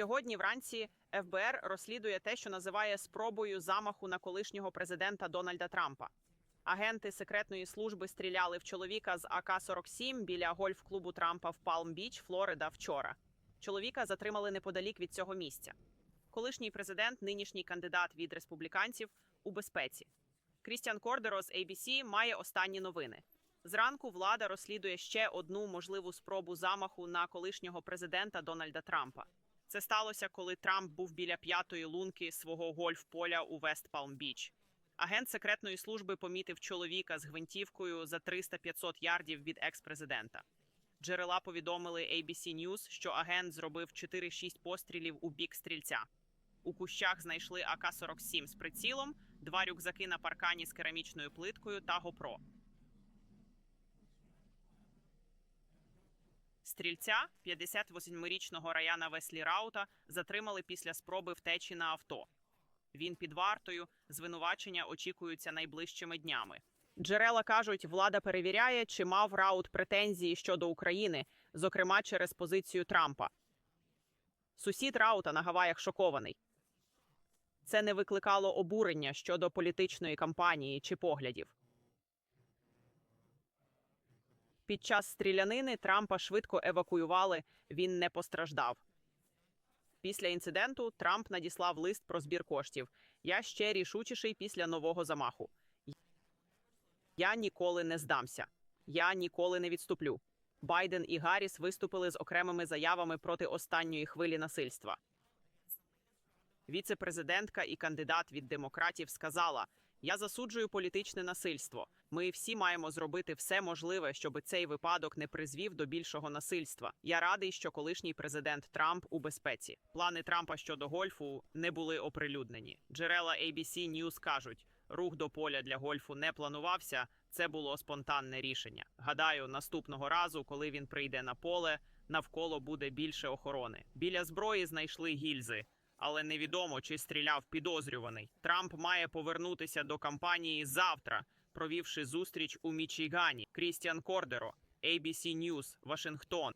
Сьогодні вранці ФБР розслідує те, що називає спробою замаху на колишнього президента Дональда Трампа. Агенти секретної служби стріляли в чоловіка з АК-47 біля гольф-клубу Трампа в Палм-Біч, Флорида, вчора. Чоловіка затримали неподалік від цього місця. Колишній президент, нинішній кандидат від республіканців у безпеці. Крістіан Кордеро з ABC має останні новини. Зранку влада розслідує ще одну можливу спробу замаху на колишнього президента Дональда Трампа. Це сталося, коли Трамп був біля п'ятої лунки свого гольф-поля у Вест Палм-Біч. Агент секретної служби помітив чоловіка з гвинтівкою за 300-500 ярдів від екс-президента. Джерела повідомили ABC News, що агент зробив 4-6 пострілів у бік стрільця. У кущах знайшли АК-47 з прицілом, два рюкзаки на паркані з керамічною плиткою та GoPro. Стрільця 58-річного Раяна Веслі Раута затримали після спроби втечі на авто. Він під вартою. Звинувачення очікуються найближчими днями. Джерела кажуть, влада перевіряє, чи мав Раут претензії щодо України, зокрема через позицію Трампа. Сусід Раута на Гаваях шокований. Це не викликало обурення щодо політичної кампанії чи поглядів. Під час стрілянини Трампа швидко евакуювали, він не постраждав. Після інциденту Трамп надіслав лист про збір коштів. Я ще рішучіший після нового замаху. Я ніколи не здамся. Я ніколи не відступлю. Байден і Гарріс виступили з окремими заявами проти останньої хвилі насильства. Віце-президентка і кандидат від демократів сказала: Я засуджую політичне насильство. Ми всі маємо зробити все можливе, щоб цей випадок не призвів до більшого насильства. Я радий, що колишній президент Трамп у безпеці. Плани Трампа щодо гольфу не були оприлюднені. Джерела ABC News кажуть, рух до поля для гольфу не планувався. Це було спонтанне рішення. Гадаю, наступного разу, коли він прийде на поле, навколо буде більше охорони. Біля зброї знайшли гільзи. Але невідомо, чи стріляв підозрюваний. Трамп має повернутися до кампанії завтра, провівши зустріч у Мічигані. Крістіан Кордеро, ABC News, Вашингтон.